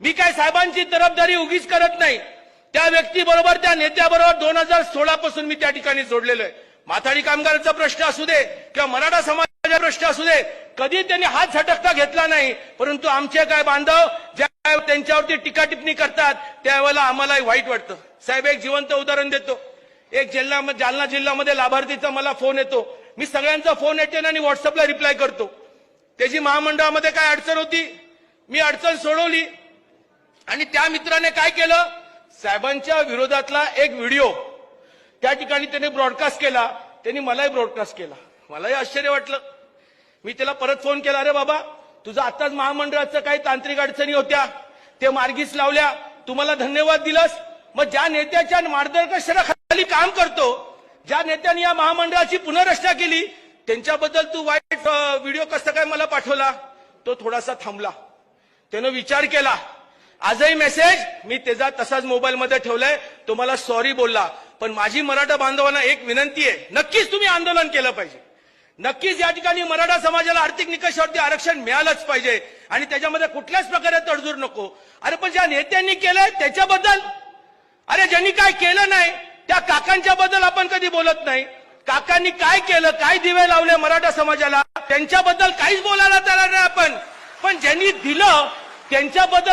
मी काय साहेबांची तरफदारी उगीच करत नाही. त्या व्यक्तीबरोबर त्या नेत्याबरोबर दोन हजार सोळा पासून मी त्या ठिकाणी जोडलेलो आहे. माथाडी कामगारांचा प्रश्न असू दे किंवा मराठा समाजाचा प्रश्न असू दे कधी त्यांनी हात झटकता घेतला नाही परंतु आमचे काय बांधव ज्या त्यांच्यावरती टीका टिप्पणी करतात त्यावेळेला आम्हालाही वाईट वाटतं. साहेब एक जिवंत उदाहरण देतो. एक जिल्हा जालना जिल्ह्यामध्ये लाभार्थीचा मला फोन येतो. मी सगळ्यांचा फोन येते आणि व्हॉट्सअपला रिप्लाय करतो. त्याची महामंडळामध्ये काय अडचण होती? मी अडचण सोडवली. आणि त्या मित्राने काय केलं? साहेबांच्या विरोधातला एक व्हिडिओ. त्या ठिकाणी त्याने ब्रॉडकास्ट केला. त्यांनी मलाही ब्रॉडकास्ट केला. मलाही आश्चर्य वाटलं. मी त्याला परत फोन केला अरे बाबा तुझं आताच महामंडळाचं काही तांत्रिक अडचणी होत्या. ते मार्गीस लावल्या. तुम्हाला धन्यवाद दिलास. मग ज्या नेत्याच्या मार्गदर्शनाखाली काम करतो ज्या नेत्याने या महामंडळाची पुनर्रचना केली त्यांच्याबद्दल तू वाईट व्हिडिओ कसं काय मला पाठवला? तो थोडासा थांबला. त्यानं विचार केला. आजही मेसेज मी त्याचा तसाच मोबाईलमध्ये ठेवलाय. तो मला सॉरी बोलला. पण माझी मराठा बांधवांना एक विनंती आहे. नक्कीच तुम्ही आंदोलन केलं पाहिजे. नक्कीच या ठिकाणी मराठा समाजाला आर्थिक निकषावरती आरक्षण मिळालंच पाहिजे. आणि त्याच्यामध्ये कुठल्याच प्रकारे तडजोड नको. अरे पण ज्या नेत्यांनी केलंय त्याच्याबद्दल अरे ज्यांनी काय केलं नाही त्या काकांच्या बद्दल आपण कधी बोलत नाही. काकांनी काय केलं काय दिवे लावले मराठा समाजाला त्यांच्याबद्दल काहीच बोलायला तयार नाही आपण. पण ज्यांनी दिलं त्यांच्याबद्दल